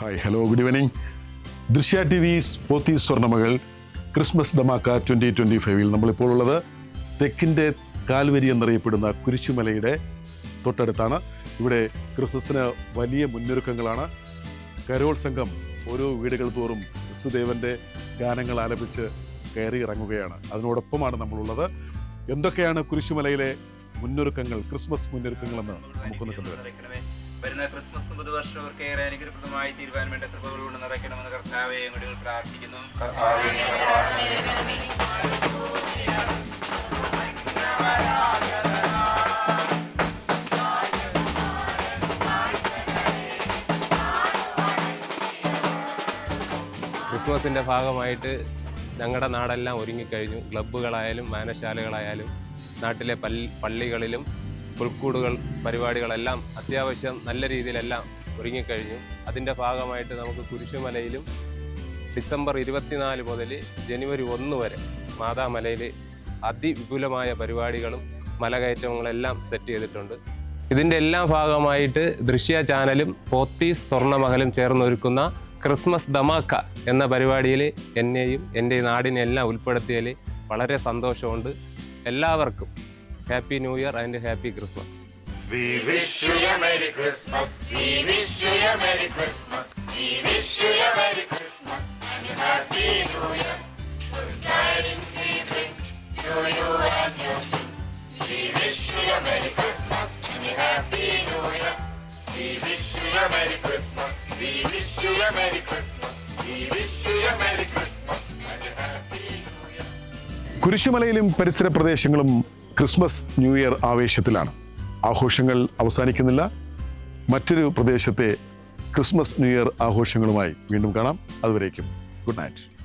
Hi hello good evening Drishya T V Pothy സ്വർണമകൾ Christmas ഡമാക്ക twenty twenty ഫൈവിൽ നമ്മളിപ്പോൾ ഉള്ളത് തെക്കിന്റെ കാൽവരി എന്നറിയപ്പെടുന്ന കുരിശുമലയുടെ തൊട്ടടുത്താണ്. ഇവിടെ ക്രിസ്മസിന് വലിയ മുന്നൊരുക്കങ്ങളാണ്. കരോൾ സംഘം ഓരോ വീടുകൾ തോറും ക്രിസ്തുദേവന്റെ ഗാനങ്ങൾ ആലപിച്ച് കയറി ഇറങ്ങുകയാണ്. അതിനോടൊപ്പമാണ് നമ്മളുള്ളത്. എന്തൊക്കെയാണ് കുരിശുമലയിലെ മുന്നൊരുക്കങ്ങൾ ക്രിസ്മസ് മുന്നൊരുക്കങ്ങളെന്ന് നമുക്കൊന്ന് കണ്ടുവരാം. വരുന്ന ക്രിസ്മസ് പുതുവർഷം അവർക്ക് ഏറെ അനുഗ്രഹപ്രദമായി തീരുവാൻ വേണ്ട കൃപകളോട് നിറയ്ക്കണമെന്ന് കർത്താവെ ഞങ്ങൾ പ്രാർത്ഥിക്കുന്നു. ക്രിസ്മസിന്റെ ഭാഗമായിട്ട് ഞങ്ങളുടെ നാടെല്ലാം ഒരുങ്ങിക്കഴിഞ്ഞു. ക്ലബ്ബുകളായാലും വായനശാലകളായാലും നാട്ടിലെ പള്ളി പള്ളികളിലും പുൽക്കൂടുകൾ പരിപാടികളെല്ലാം അത്യാവശ്യം നല്ല രീതിയിലെല്ലാം ഒരുങ്ങിക്കഴിഞ്ഞു. അതിന്റെ ഭാഗമായിട്ട് നമുക്ക് കുരിശുമലയിലും ഡിസംബർ ഇരുപത്തിനാല് മുതൽ ജനുവരി ഒന്ന് വരെ മാതാമലയിൽ അതിവിപുലമായ പരിപാടികളും മലകയറ്റങ്ങളെല്ലാം സെറ്റ് ചെയ്തിട്ടുണ്ട്. ഇതിന്റെ എല്ലാം ഭാഗമായിട്ട് ദൃശ്യ ചാനലും പോത്തീസ് സ്വർണമഹലും ചേർന്നൊരുക്കുന്ന ക്രിസ്മസ് ദമാക്ക എന്ന പരിപാടിയിൽ എന്നെയും എന്റെ നാടിനെല്ലാം ഉൾപ്പെടുത്തിയതിൽ വളരെ സന്തോഷമുണ്ട്. എല്ലാവർക്കും happy new year and happy Christmas We wish you a Merry Christmas. We wish you a Merry Christmas. We wish you a Merry Christmas and a Happy New Year. Good tidings we bring to you and your king. We wish you a Merry Christmas and a Happy New Year. We wish you a Merry Christmas. We wish you a Merry Christmas. We wish you a Merry Christmas and a Happy New Year. കുരിശുമലയിലും പരിസര പ്രദേശങ്ങളും Christmas new year ആവേശത്തിലാണ്. ആഘോഷങ്ങൾ അവസാനിക്കുന്നില്ല. മറ്റൊരു പ്രദേശത്തെ Christmas new year ആഘോഷങ്ങളുമായി വീണ്ടും കാണാം. അതുവരേക്കും ഗുഡ് നൈറ്റ്.